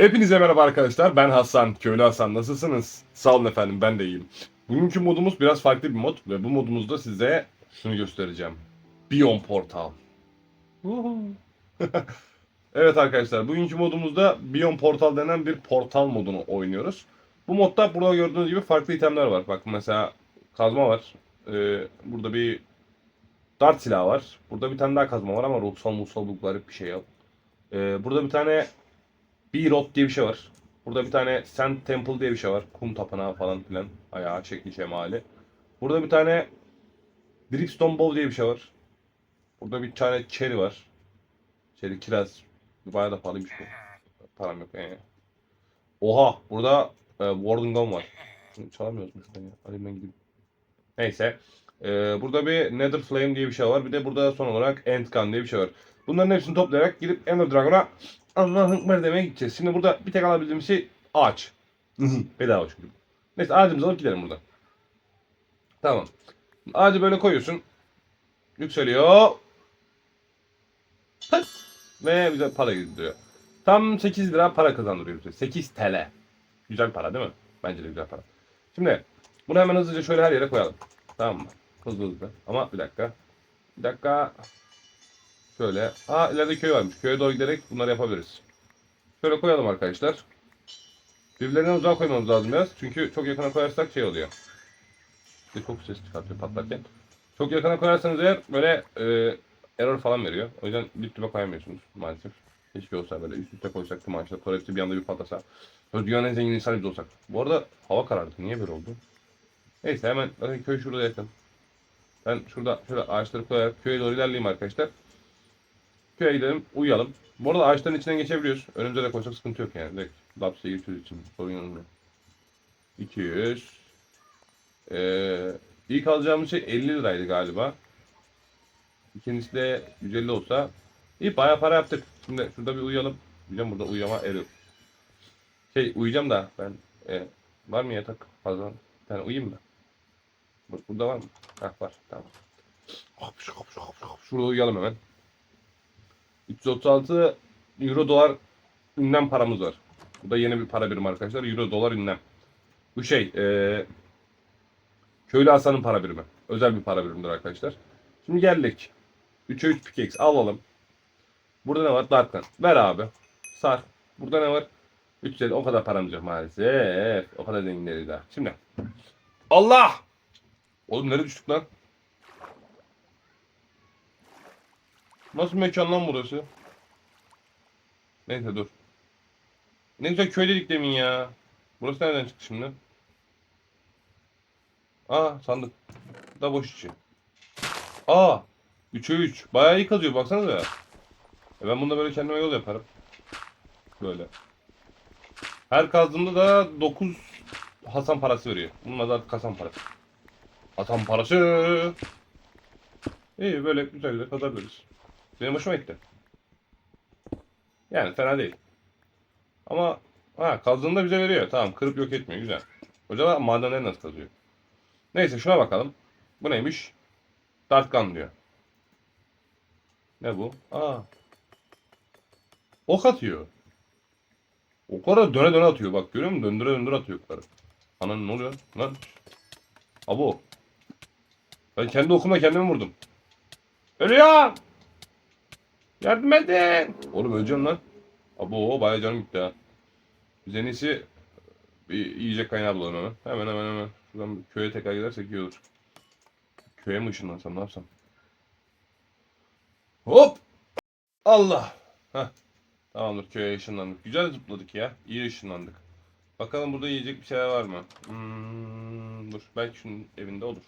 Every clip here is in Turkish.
Hepinize merhaba arkadaşlar. Ben Hasan. Köylü Hasan. Nasılsınız? Sağ olun efendim. Ben de iyiyim. Bugünkü modumuz biraz farklı bir mod ve bu modumuzda size şunu göstereceğim. Beyond Portal. evet arkadaşlar. Bugünkü modumuzda Beyond Portal denen bir portal modunu oynuyoruz. Bu modda burada gördüğünüz gibi farklı itemler var. Bak mesela kazma var. Ee, burada bir dart silahı var. Burada bir tane daha kazma var ama ruhsal mutsal bu garip bir şey yok. Ee, burada bir tane B-Rod diye bir şey var. Burada bir tane Sand Temple diye bir şey var. Kum tapınağı falan filan. Ayağı şekli şemali. Burada bir tane Dripstone Bow diye bir şey var. Burada bir tane Cherry var. Cherry kiraz. Bayağı da pahalıymış bu. Param yok yani. Oha burada e, Warden Gun var. Şunu Çalamıyoruz mu şuradan ya? Hadi ben gideyim. Neyse. E, burada bir Nether Flame diye bir şey var. Bir de burada son olarak End Gun diye bir şey var. Bunların hepsini toplayarak gidip Ender Dragon'a Allah'ın Ekber demeye gideceğiz. Şimdi burada bir tek alabildiğimiz şey ağaç. Bedava çünkü. Neyse ağacımızı alıp gidelim buradan. Tamam. Ağacı böyle koyuyorsun. Yükseliyor. Tık. Ve bize para gidiyor. Tam 8 lira para kazandırıyor bize. 8 TL. Güzel para değil mi? Bence de güzel para. Şimdi bunu hemen hızlıca şöyle her yere koyalım. Tamam mı? Hızlı hızlı. Ama bir dakika. Bir dakika. Şöyle. Aa ileride köy varmış. Köye doğru giderek bunları yapabiliriz. Şöyle koyalım arkadaşlar. Birbirlerinden uzağa koymamız lazım biraz. Çünkü çok yakına koyarsak şey oluyor. Bir çok ses çıkartıyor patlarken. Çok yakına koyarsanız eğer böyle e, error falan veriyor. O yüzden dip dibe koyamıyorsunuz maalesef. Keşke olsa böyle üst üste koysak ağaçlar. Sonra hepsi bir anda bir patlasa. Dünyanın en zengin insanı biz olsak. Bu arada hava karardı. Niye böyle oldu? Neyse hemen zaten köy şurada yakın. Ben şurada şöyle ağaçları koyarak köye doğru ilerleyeyim arkadaşlar. Köye gidelim, uyuyalım. Bu arada ağaçların içinden geçebiliyoruz. Önümüze de koysak sıkıntı yok yani. Direkt lapse geçiyoruz için. Sorun yok. 200. Ee, ilk alacağımız şey 50 liraydı galiba. İkincisi de 150 olsa. İyi bayağı para yaptık. Şimdi şurada bir uyuyalım. Uyuyacağım burada uyuyama eri. Şey uyuyacağım da ben. E, var mı yatak fazla? Bir tane uyuyayım mı? Bur- Burada var mı? Heh var tamam. Şurada uyuyalım hemen. 336 euro dolar ünlem paramız var. Bu da yeni bir para birimi arkadaşlar. Euro dolar ünlem. Bu şey eee Köylü Hasan'ın para birimi. Özel bir para birimidir arkadaşlar. Şimdi geldik. 3'e 3 pickaxe alalım. Burada ne var? Darklan. Ver abi. Sar. Burada ne var? 3 o kadar paramız yok maalesef. O kadar zengin değiliz daha. Şimdi. Allah! Oğlum nereye düştük lan? Nasıl mekan lan burası? Neyse dur. Ne güzel köy dedik demin ya. Burası nereden çıktı şimdi? Aa sandık. Da boş içi. Aa 3'e 3. Bayağı iyi kazıyor baksanıza. E ben bunda böyle kendime yol yaparım. Böyle. Her kazdığımda da 9 Hasan parası veriyor. Bunun adı artık Hasan parası. Hasan parası. İyi böyle güzel güzel kazabiliriz. Benim hoşuma gitti. Yani fena değil. Ama ha kazdığında bize veriyor. Tamam kırıp yok etmiyor. Güzel. Acaba madenleri nasıl kazıyor? Neyse şuna bakalım. Bu neymiş? Dart gun diyor. Ne bu? Aa. Ok atıyor. Oklara döne döne atıyor. Bak görüyor musun? Döndüre döndüre atıyor okları. Anan ne oluyor? Lan. Abo. Ben kendi okuma kendimi vurdum. Ölüyorum. Yardım edin. Oğlum öleceğim lan. Abo bayağı canım gitti ha. Biz en iyisi bir yiyecek kaynağı bulalım hemen. Hemen hemen hemen. Şuradan köye tekrar gidersek iyi olur. Köye mi ışınlansam ne yapsam? Hop! Allah! Heh. Tamamdır köye ışınlandık. Güzel zıpladık ya. İyi ışınlandık. Bakalım burada yiyecek bir şeyler var mı? Hmm, dur. Belki şunun evinde olur.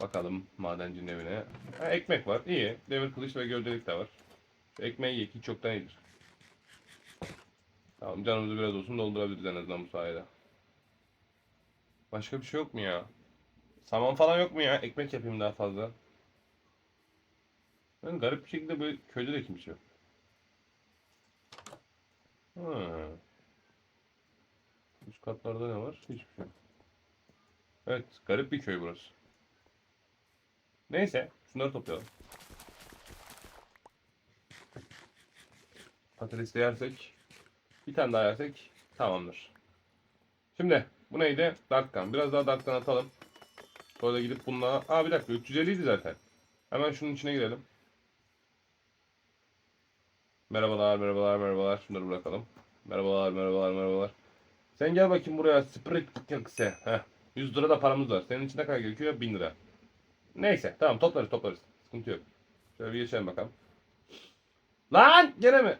Bakalım madencinin evine. Ha, ekmek var. İyi. Demir kılıç ve gövdelik de var. Ekmeği ye ki çoktan iyidir. Tamam canımızı biraz olsun doldurabiliriz en azından bu sayede. Başka bir şey yok mu ya? Saman falan yok mu ya? Ekmek yapayım daha fazla. Ben garip bir şekilde böyle köyde de kimse yok. Ha. Üst katlarda ne var? Hiçbir şey. Evet, garip bir köy burası. Neyse, şunları toplayalım. Patates yersek Bir tane daha yersek tamamdır. Şimdi bu neydi? Dartkan. Biraz daha Dartkan atalım. Sonra da gidip bununla... Aa bir dakika 350 idi zaten. Hemen şunun içine girelim. Merhabalar, merhabalar, merhabalar. Şunları bırakalım. Merhabalar, merhabalar, merhabalar. Sen gel bakayım buraya. Sprit yakse. Heh. 100 lira da paramız var. Senin için ne kadar gerekiyor? 1000 lira. Neyse. Tamam toplarız toplarız. Sıkıntı yok. Şöyle bir geçelim bakalım. Lan! Gene mi?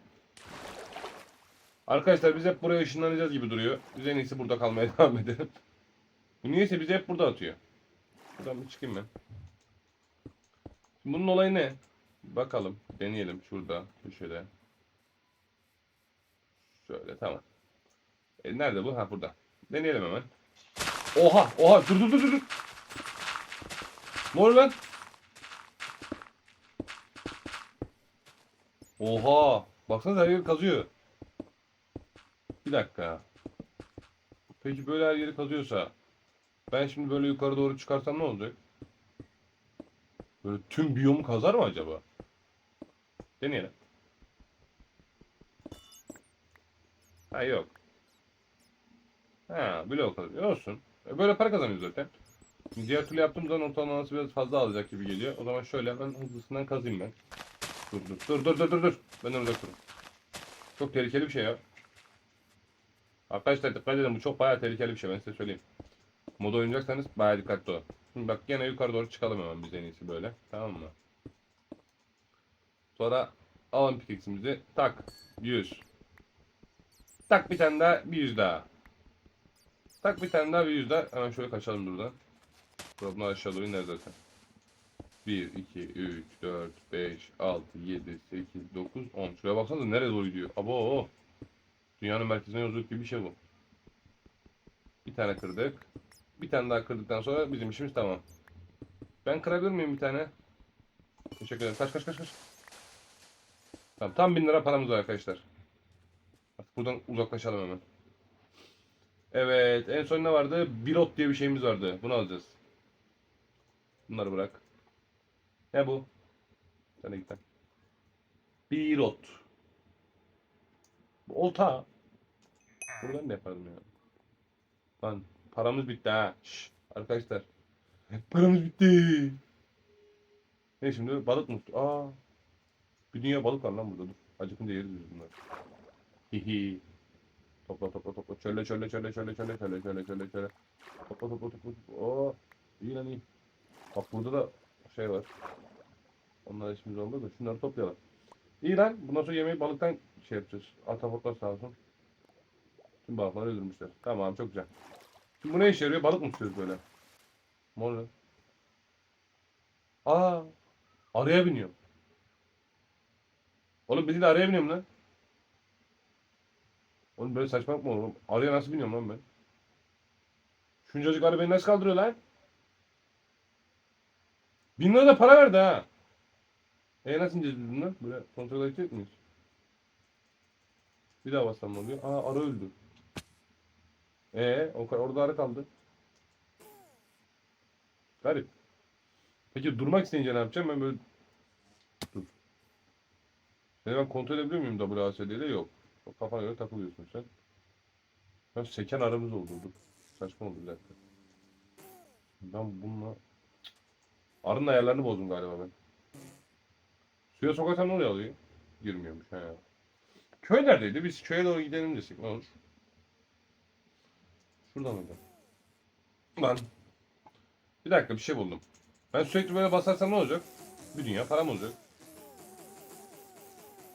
Arkadaşlar biz hep buraya ışınlanacağız gibi duruyor. Biz en iyisi burada kalmaya devam edelim. Bu niyeyse bizi hep burada atıyor. Buradan bir çıkayım ben. Şimdi bunun olayı ne? Bakalım. Deneyelim şurada. Köşede. Şöyle tamam. E, nerede bu? Ha burada. Deneyelim hemen. Oha! Oha! Dur dur dur dur. Lan? Oha! Baksana her yeri kazıyor. Bir dakika. Peki böyle her yeri kazıyorsa ben şimdi böyle yukarı doğru çıkarsam ne olacak? Böyle tüm biyomu kazar mı acaba? Deneyelim. Ha yok. Ha blok kazanıyor. Olsun. E, böyle para kazanıyoruz zaten. Diğer türlü yaptığım zaman ortalaması biraz fazla alacak gibi geliyor. O zaman şöyle hemen hızlısından kazayım ben. Dur dur dur dur dur dur dur. Benden uzak durun. Çok tehlikeli bir şey ya. Arkadaşlar dikkat edin bu çok bayağı tehlikeli bir şey ben size söyleyeyim. Moda oynayacaksanız bayağı dikkatli olun. Şimdi bak gene yukarı doğru çıkalım hemen biz en iyisi böyle. Tamam mı? Sonra alalım pickaxe'imizi. Tak. 100. Tak bir tane daha. Bir 100 daha. Tak bir tane daha bir 100 daha. Hemen şöyle kaçalım buradan. Buradan aşağı doğru iner zaten. 1, 2, 3, 4, 5, 6, 7, 8, 9, 10. Şuraya baksanıza nereye doğru gidiyor. Abo. Dünyanın merkezine yolculuk gibi bir şey bu. Bir tane kırdık. Bir tane daha kırdıktan sonra bizim işimiz tamam. Ben kırabilir miyim bir tane? Teşekkür ederim. Kaç kaç kaç kaç. Tamam tam 1000 lira paramız var arkadaşlar. Buradan uzaklaşalım hemen. Evet en son ne vardı? Birot diye bir şeyimiz vardı. Bunu alacağız. Bunları bırak. Ne bu? Sen de git lan. Birot. Bu olta. Buradan ne yapardım ya? Lan paramız bitti ha. Şşş, arkadaşlar. Paramız bitti. Ne şimdi balık mı? Aa. Bir dünya balık var lan burada dur. Acıkınca yeriz biz bunları. Hihi. Topla topla topla. Çölle çölle çölle çölle çölle çölle çölle çölle çölle. Topla topla topla. topla. Oo. İyi lan iyi. Bak burada da şey var. Onlar işimiz oldu da şunları toplayalım. İyi lan. Bundan sonra yemeği balıktan şey yapacağız. Atapotlar sağ olsun. Tüm balıkları öldürmüşler. Tamam çok güzel. Şimdi bu ne işe yarıyor? Balık mı tutuyoruz böyle? Mor lan. Aa, araya biniyor. Oğlum biri de araya biniyorum lan. Oğlum böyle saçmalık mı olur? Araya nasıl biniyorum lan ben? Şuncacık beni nasıl kaldırıyor lan? Bin lira da para verdi ha. E nasıl ineceğiz biz bundan? Böyle kontrol edecek miyiz? Bir daha bassam oluyor? Aa arı öldü. Ee, o kadar orada arı kaldı. Garip. Peki durmak isteyince ne yapacağım? Ben böyle dur. Yani ben kontrol edebiliyor muyum WASD'de? Yok. O kafana göre takılıyorsun sen. Ben seken aramız oldu. Dur. Saçma oldu bir dakika. Ben bununla. Arının ayarlarını bozdum galiba ben. Suya sokarsam ne oluyor oluyor? Girmiyormuş. He. Köy neredeydi? Biz köye doğru gidelim desek ne olur? Şuradan mıydı? Lan. Bir dakika bir şey buldum. Ben sürekli böyle basarsam ne olacak? Bir dünya param olacak.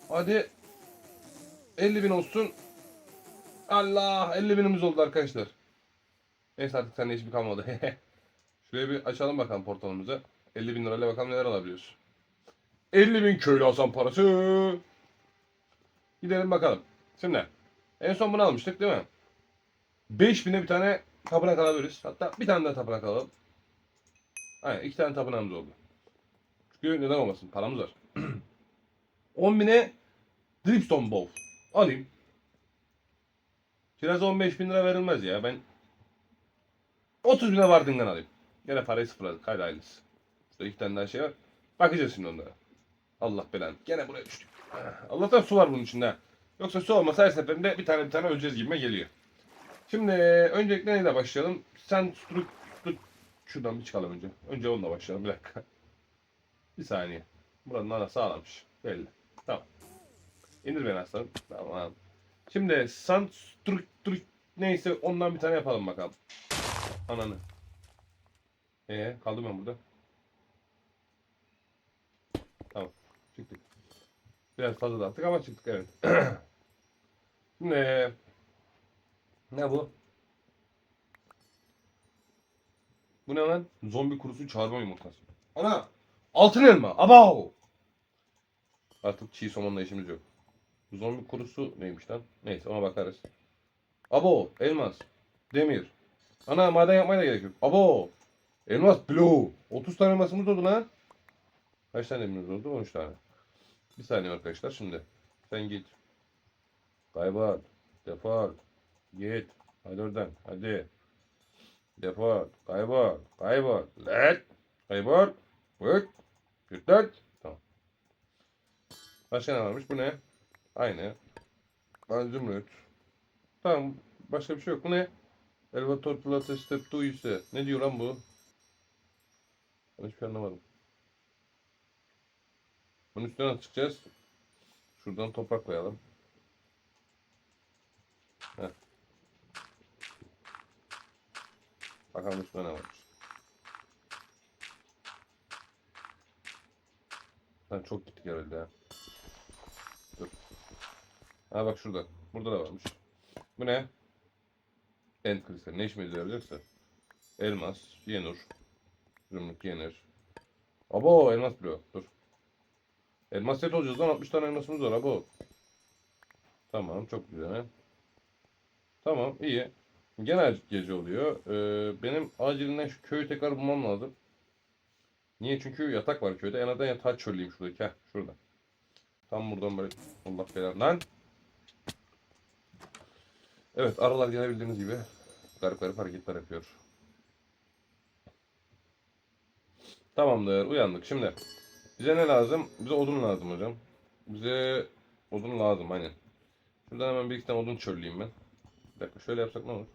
Hadi 50 bin olsun. Allah 50 binimiz oldu arkadaşlar. Neyse artık sende hiçbir kalmadı. Şuraya bir açalım bakalım portalımızı. 50 bin lirayla bakalım neler alabiliyoruz. 50 bin köylü Hasan parası. Gidelim bakalım. Şimdi en son bunu almıştık değil mi? 5000'e bir tane tapınak alabiliriz. Hatta bir tane daha tapınak alalım. Aynen iki tane tapınağımız oldu. Çünkü neden olmasın paramız var. 10.000'e Dripstone Bow. Alayım. Kiraza 15 bin lira verilmez ya. Ben 30 bine vardığından alayım. Gene parayı sıfırladık. Haydi hayırlısı. Şurada iki tane daha şey var. Bakacağız şimdi onlara. Allah belanı. Gene buraya düştük. Ah, Allah'tan su var bunun içinde. Yoksa su olmasa her seferinde bir tane bir tane öleceğiz gibime geliyor. Şimdi öncelikle neyle başlayalım? Sen struk struk- şuradan bir çıkalım önce. Önce onunla başlayalım bir dakika. Bir saniye. Buranın ana sağlamış. Belli. Tamam. İndir beni aslanım. Tamam. Şimdi san struk struk neyse ondan bir tane yapalım bakalım. Ananı. Ee kaldım ben burada. Tamam. Çıktık. Biraz fazla da attık ama çıktık evet. Şimdi ne bu? Bu ne lan? Zombi kurusu çağırma yumurtası. Ana! Altın elma. Abav! Artık çiğ somonla işimiz yok. Zombi kurusu neymiş lan? Neyse ona bakarız. Abo! Elmas. Demir. Ana maden yapmaya da gerek yok. Abo! Elmas blue. 30 tane elmasımız oldu lan. Kaç tane elmasımız oldu? 13 tane. Bir saniye arkadaşlar şimdi. Sen git. Kaybol. Defol. Git. Hadi oradan. Hadi. Defol. Kaybol. Kaybol. Let. Kaybol. Vık. Gürtlet. Tamam. Başka ne varmış? Bu ne? Aynı. Ben zümrüt. Tamam. Başka bir şey yok. Bu ne? Elevator Plata Step 2 ise. Ne diyor lan bu? Ben hiçbir şey anlamadım. Bunun üstüne nasıl çıkacağız? Şuradan toprak koyalım. Heh. Bakalım üstüne ne varmış. Ha, çok gittik herhalde. Dur. Ha bak şurada. Burada da varmış. Bu ne? End kristal. Ne işime yarayacaksa. Elmas, yenur. Zümrüt, yenir. Abo elmas bloğu. Dur. Elmas set olacağız lan 60 tane elmasımız var abo. Tamam çok güzel. Tamam iyi. Genel gece oluyor. Ee, benim acilinden şu köyü tekrar bulmam lazım. Niye? Çünkü yatak var köyde. En azından yatağı çölleyeyim şuradaki. Heh şurada. Tam buradan böyle. Allah belanı. Lan. Evet aralar gene bildiğiniz gibi garip garip hareketler yapıyor. Tamamdır uyandık. Şimdi bize ne lazım? Bize odun lazım hocam. Bize odun lazım aynen. Şuradan hemen bir iki tane odun çölleyeyim ben. Bir dakika şöyle yapsak ne olur?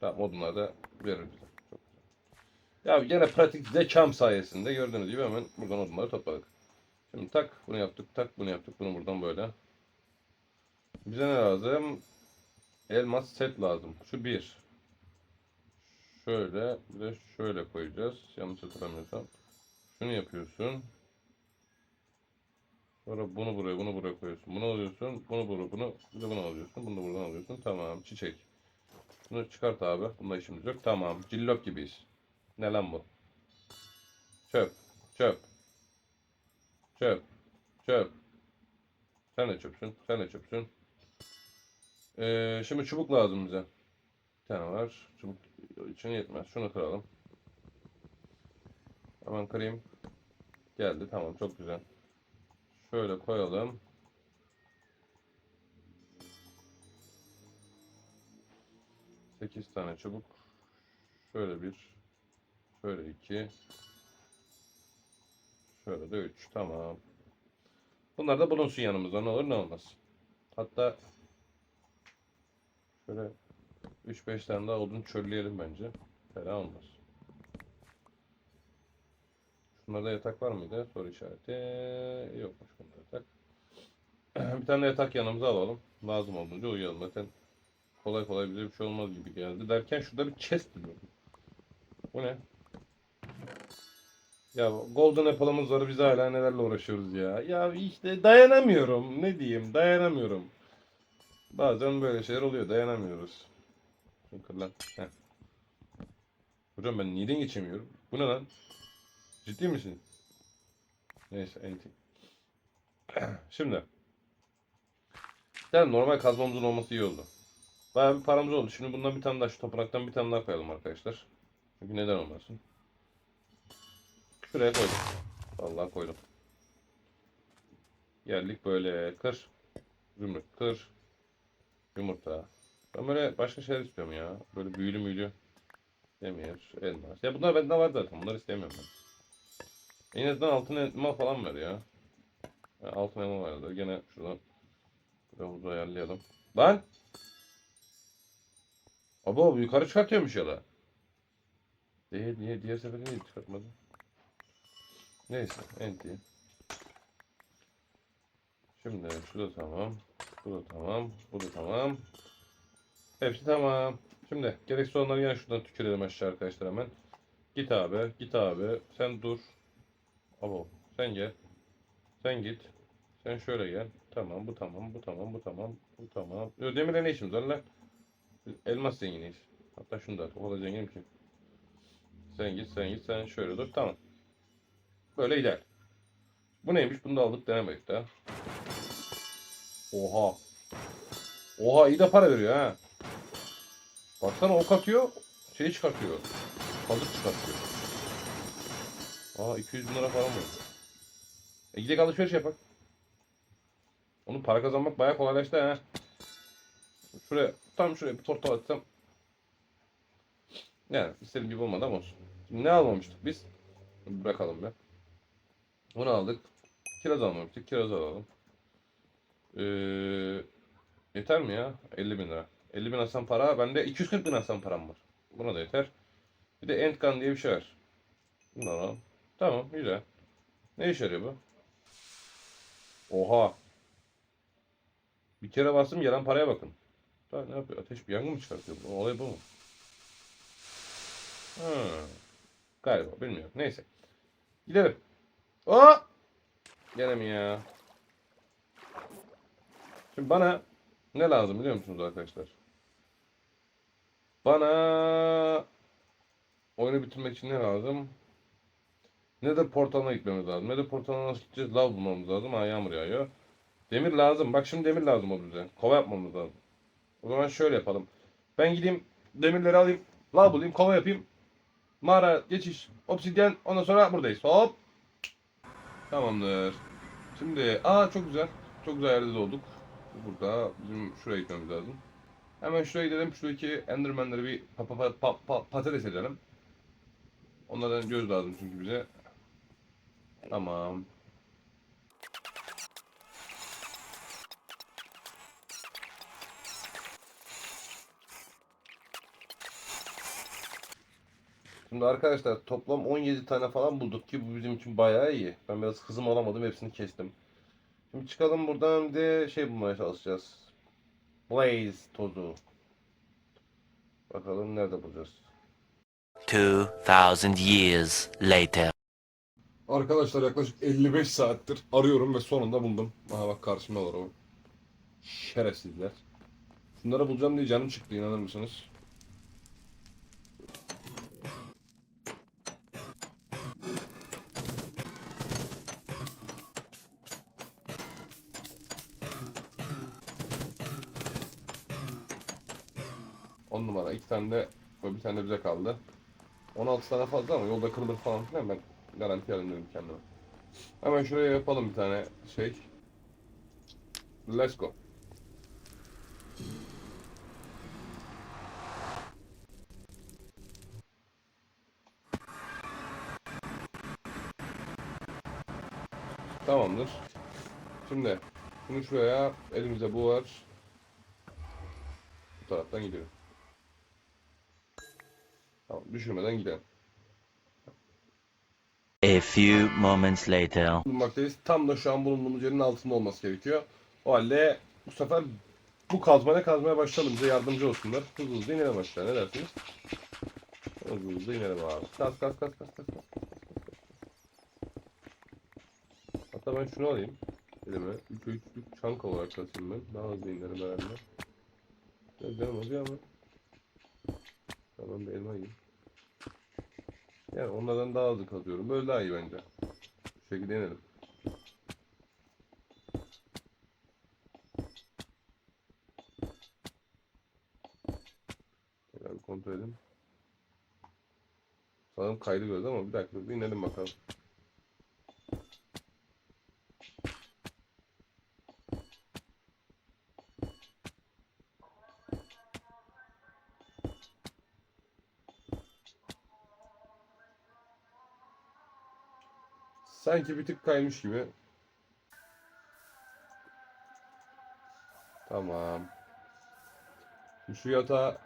Tamam odunlar da verir bize. Çok güzel. Ya gene pratik zekam sayesinde gördüğünüz gibi hemen buradan odunları topladık. Şimdi tak bunu yaptık tak bunu yaptık bunu buradan böyle. Bize ne lazım? Elmas set lazım. Şu bir. Şöyle bir de şöyle koyacağız. Yanlış hatırlamıyorsam. Şunu yapıyorsun. Sonra bunu buraya, bunu buraya koyuyorsun. Bunu alıyorsun, bunu buraya, bunu bir de bunu alıyorsun. Bunu da buradan alıyorsun. Tamam, çiçek. Bunu çıkart abi. Bunda işimiz yok. Tamam, cillok gibiyiz. Ne lan bu? Çöp, çöp. Çöp, çöp. Sen de çöpsün, sen de çöpsün. Ee, şimdi çubuk lazım bize. Bir tane var. Çubuk için yetmez. Şunu kıralım. Hemen kırayım. Geldi. Tamam. Çok güzel. Şöyle koyalım. Sekiz tane çubuk. Şöyle bir. Şöyle iki. Şöyle de üç. Tamam. Bunlar da bulunsun yanımızda. Ne olur ne olmaz. Hatta şöyle 3-5 tane daha odun çölleyelim bence. Fena olmaz. Şunlarda yatak var mıydı? Soru işareti. Yokmuş bunda yatak. bir tane yatak yanımıza alalım. Lazım olunca uyuyalım. Zaten kolay kolay bize bir şey olmaz gibi geldi. Derken şurada bir chest buluyorum. Bu ne? Ya Golden Apple'ımız var biz hala nelerle uğraşıyoruz ya. Ya işte dayanamıyorum. Ne diyeyim dayanamıyorum. Bazen böyle şeyler oluyor dayanamıyoruz. Şunu lan. Heh. Hocam ben neden geçemiyorum? Bu ne lan? Ciddi misin? Neyse enti. Şimdi. Yani normal kazmamızın olması iyi oldu. Bayağı bir paramız oldu. Şimdi bundan bir tane daha şu topraktan bir tane daha koyalım arkadaşlar. Çünkü neden olmasın. Şuraya koydum. Vallahi koydum. Geldik böyle kır. Zümrüt kır. Yumurta. Ben böyle başka şeyler istiyorum ya. Böyle büyülü müylü. Demir, elmas. Ya bunlar bende var zaten. Bunları istemiyorum ben. En azından altın elma falan ver ya. Ha, altın elma vardı. Gene şuradan biraz ayarlayalım. Lan! Abo yukarı çıkartıyormuş ya da. Değil, niye diğer sefer niye çıkartmadı? Neyse, enti. Şimdi şu da tamam. Bu da tamam. Bu da tamam. Hepsi tamam. Şimdi gereksiz olanları yine şuradan tükürelim aşağı arkadaşlar hemen. Git abi, git abi. Sen dur. Abo, sen gel. Sen git. Sen şöyle gel. Tamam, bu tamam, bu tamam, bu tamam, bu tamam. Yo, demirle ne işimiz var lan? Elmas zenginiyiz. Hatta şunu da at. O kadar zenginim ki. Sen git, sen git, sen şöyle dur. Tamam. Böyle ideal. Bu neymiş? Bunu da aldık denemedik daha. Oha. Oha iyi de para veriyor ha. Baksana ok atıyor, şeyi çıkartıyor. Kazık çıkartıyor. Aa 200 bin lira falan var. E gidelim alışveriş yapak. Onun para kazanmak bayağı kolaylaştı ha. Şuraya, tam şuraya bir portal atsam. Yani istediğim gibi olmadı ama olsun. Şimdi ne almamıştık biz? Bırakalım be. Bunu aldık. Kiraz almamıştık. Kiraz alalım. Ee, yeter mi ya? 50 bin lira. 50 bin aslan para. Bende 240 bin aslan param var. Buna da yeter. Bir de Endgun diye bir şey var. Bunu alalım. Tamam güzel. Ne işe yarıyor bu? Oha. Bir kere bastım gelen paraya bakın. Daha ne yapıyor? Ateş bir yangın mı çıkartıyor? Olay bu mu? Ha. Galiba bilmiyorum. Neyse. Gidelim. Aa! Gene mi ya? Şimdi bana ne lazım biliyor musunuz arkadaşlar? Bana oyunu bitirmek için ne lazım? Ne de portalına gitmemiz lazım. Ne de portalına nasıl gideceğiz? Lav bulmamız lazım. Ha yağmur yağıyor. Demir lazım. Bak şimdi demir lazım o bize. Kova yapmamız lazım. O zaman şöyle yapalım. Ben gideyim demirleri alayım. Lav bulayım. Kova yapayım. Mağara, geçiş, obsidyen. Ondan sonra buradayız. Hop. Tamamdır. Şimdi aa çok güzel. Çok güzel yerde doğduk. Burada bizim şuraya gitmemiz lazım. Hemen şuraya gidelim. Şuradaki Enderman'ları bir pa pa pa pa pa patates edelim. Onlardan göz lazım çünkü bize. Tamam. Şimdi arkadaşlar toplam 17 tane falan bulduk ki bu bizim için bayağı iyi. Ben biraz hızım alamadım hepsini kestim. Şimdi çıkalım buradan bir de şey bulmaya çalışacağız. Blaze tozu. Bakalım nerede bulacağız. 2000 years later. Arkadaşlar yaklaşık 55 saattir arıyorum ve sonunda buldum. Aha bak karşımda var o. Şerefsizler. Şunları bulacağım diye canım çıktı inanır mısınız? Tane de bir tane de bize kaldı. 16 tane fazla ama yolda kırılır falan filan ben garanti alayım kendime. Hemen şuraya yapalım bir tane şey. Let's go. Tamamdır. Şimdi bunu şuraya elimizde bu var. Bu taraftan gidiyorum. Düşürmeden gidelim. A few moments later. bulunmaktayız. Tam da şu an bulunduğumuz yerin altında olması gerekiyor. O halde bu sefer bu kazmayla kazmaya başlayalım. Bize yardımcı olsunlar. Hızlı hızlı inelim aşağı. Ne dersiniz? Hızlı hızlı inelim abi. Kas kas kas kas. kas. Hatta ben şunu alayım. Elime. 3 3 3 çank olarak kasayım ben. Daha hızlı inerim herhalde. Biraz canım acıyor ama. Tamam bir elma yiyeyim. Yani onlardan daha hızlı kazıyorum. Böyle daha iyi bence. Bu şekilde inelim. Tekrar kontrol edelim. Sanırım kaydı gördü ama bir dakika bir inelim bakalım. Sanki bir tık kaymış gibi. Tamam. Şu yatağı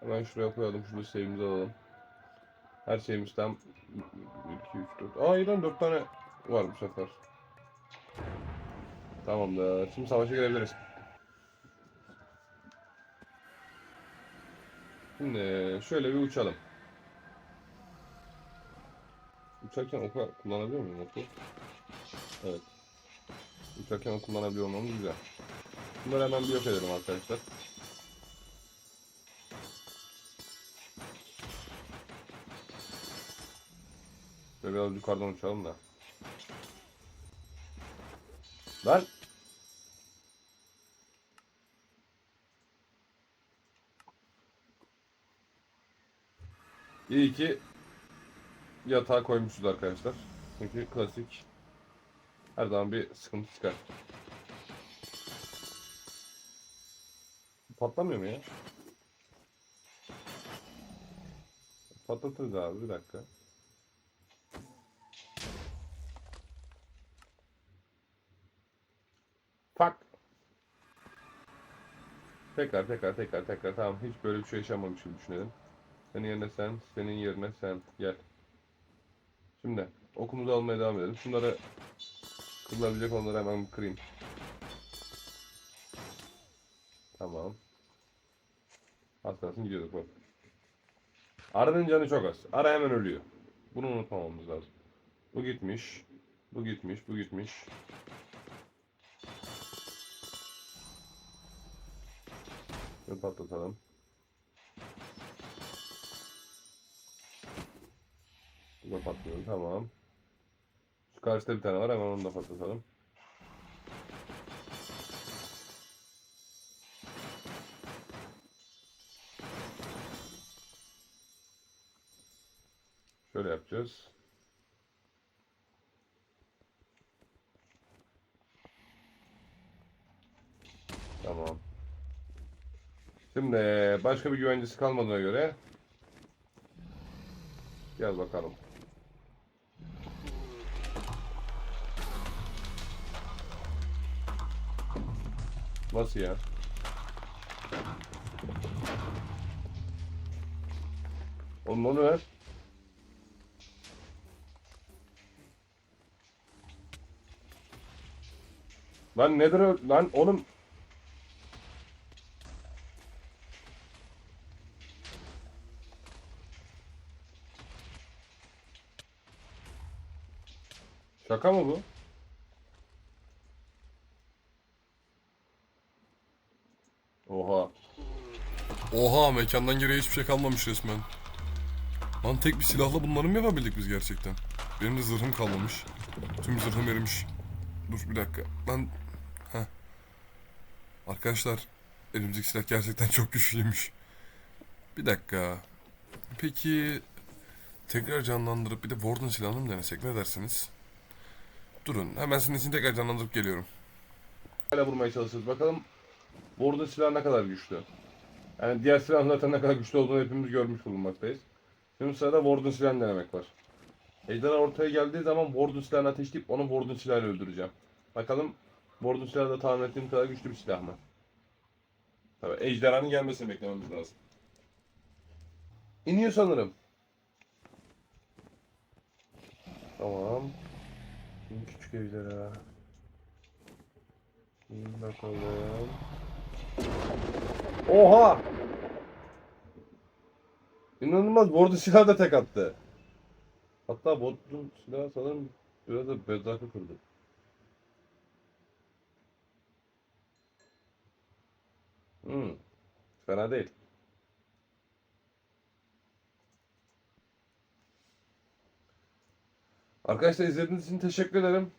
hemen şuraya koyalım. Şurada şeyimizi alalım. Her şeyimiz tam 2, 3, 4. Aa lan 4 tane var bu sefer. Tamamdır. Şimdi savaşa girebiliriz. Şimdi şöyle bir uçalım. Uçarken oku kullanabiliyor muyum oku? Evet. Uçarken oku kullanabiliyor olmamız güzel. Bunları hemen bir yok edelim arkadaşlar. Böyle biraz yukarıdan uçalım da. Lan! İyi ki yatağa koymuşuz arkadaşlar. Çünkü klasik her zaman bir sıkıntı çıkar. Patlamıyor mu ya? Patlatırız abi bir dakika. Fuck. Tekrar tekrar tekrar tekrar tamam hiç böyle bir şey yaşamamış gibi düşünelim. Senin yerine sen, senin yerine sen. Gel. Şimdi okumuzu almaya devam edelim. Şunları kırılabilecek onları hemen kırayım. Tamam. Az kalsın gidiyorduk bak. Arının canı çok az. Ara hemen ölüyor. Bunu unutmamamız lazım. Bu gitmiş. Bu gitmiş. Bu gitmiş. Şöyle patlatalım. Bu da patlıyor. Tamam. Şu karşıda bir tane var. Hemen onu da patlatalım. Şöyle yapacağız. Tamam. Şimdi başka bir güvencesi kalmadığına göre gel bakalım. Nasıl ya? Oğlum onu ver. Lan nedir o? Lan oğlum Şaka mı bu? Oha. Oha mekandan geriye hiçbir şey kalmamış resmen. Lan tek bir silahla bunları mı yapabildik biz gerçekten? Benim de zırhım kalmamış. Tüm zırhım erimiş. Dur bir dakika. Ben... Heh. Arkadaşlar elimizdeki silah gerçekten çok güçlüymüş. Bir dakika. Peki tekrar canlandırıp bir de Warden silahını mı denesek ne dersiniz? Durun hemen sizin için tekrar canlandırıp geliyorum. Hala vurmaya çalışıyoruz. Bakalım Warden silahı ne kadar güçlü. Yani diğer silahın zaten ne kadar güçlü olduğunu hepimiz görmüş bulunmaktayız. Şimdi sırada Warden silahını denemek var. Ejderha ortaya geldiği zaman Warden silahını ateşleyip onu Warden silahıyla öldüreceğim. Bakalım Warden silahı da tahmin ettiğim kadar güçlü bir silah mı? Tabii ejderhanın gelmesini beklememiz lazım. İniyor sanırım. Tamam. Şimdi küçük ejderha. İn bakalım. Oha! İnanılmaz. Bordu silah da tek attı. Hatta Bordu silah sanırım biraz da bezakı kırdı. Hmm. Fena değil. Arkadaşlar izlediğiniz için teşekkür ederim.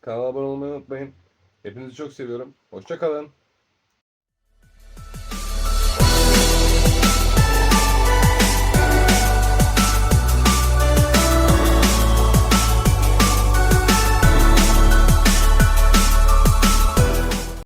Kanala abone olmayı unutmayın. Hepinizi çok seviyorum. Hoşça kalın.